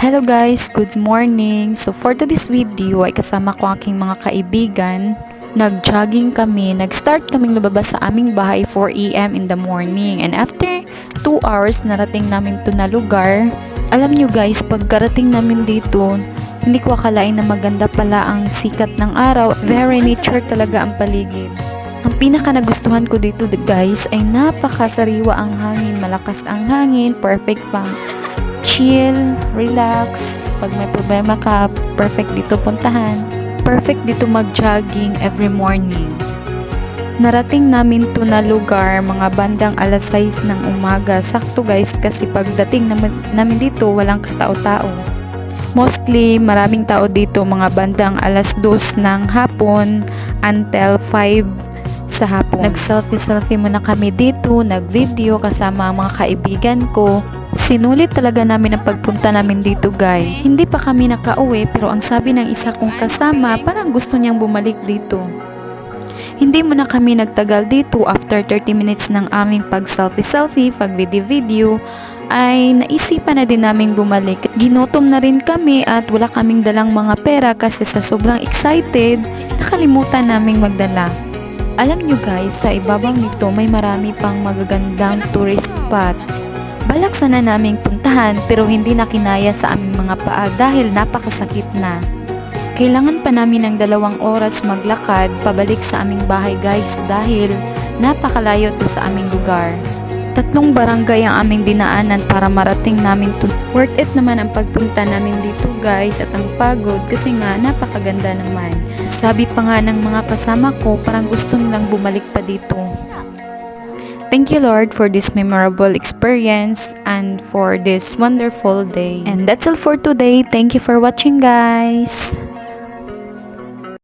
Hello guys, good morning. So for today's video ay kasama ko ang aking mga kaibigan. Nag-jogging kami, nag-start kaming lumabas sa aming bahay 4am in the morning. And after 2 hours narating namin to na lugar. Alam nyo guys, pagkarating namin dito, hindi ko akalain na maganda pala ang sikat ng araw. Very nature talaga ang paligid. Ang pinaka nagustuhan ko dito guys ay napakasariwa ang hangin, malakas ang hangin, perfect pang chill, relax. Pag may problema ka, perfect dito puntahan. Perfect dito mag-jogging every morning. Narating namin to na lugar mga bandang alas 6 ng umaga. Sakto guys kasi pagdating namin, dito walang katao-tao. Mostly maraming tao dito mga bandang alas 2 ng hapon until 5 sa hapon. Nag-selfie-selfie muna kami dito, nag-video kasama ang mga kaibigan ko. Sinulit talaga namin ang pagpunta namin dito guys. Hindi pa kami nakauwi pero ang sabi ng isa kong kasama parang gusto niyang bumalik dito. Hindi mo na kami nagtagal dito after 30 minutes ng aming pag-selfie-selfie, pag-video-video, ay naisipan na din naming bumalik. Ginutom na rin kami at wala kaming dalang mga pera kasi sa sobrang excited, nakalimutan naming magdala. Alam nyo guys, sa ibabaw nito may marami pang magagandang tourist spot. Balak sana naming puntahan pero hindi na kinaya sa aming mga paa dahil napakasakit na. Kailangan pa namin ng dalawang oras maglakad pabalik sa aming bahay guys dahil napakalayo to sa aming lugar. Tatlong barangay ang aming dinaanan para marating namin to. Worth it naman ang pagpunta namin dito guys at ang pagod kasi nga napakaganda naman. Sabi pa nga ng mga kasama ko parang gusto nilang bumalik pa dito. Thank you Lord for this memorable experience and for this wonderful day. And that's all for today. Thank you for watching guys.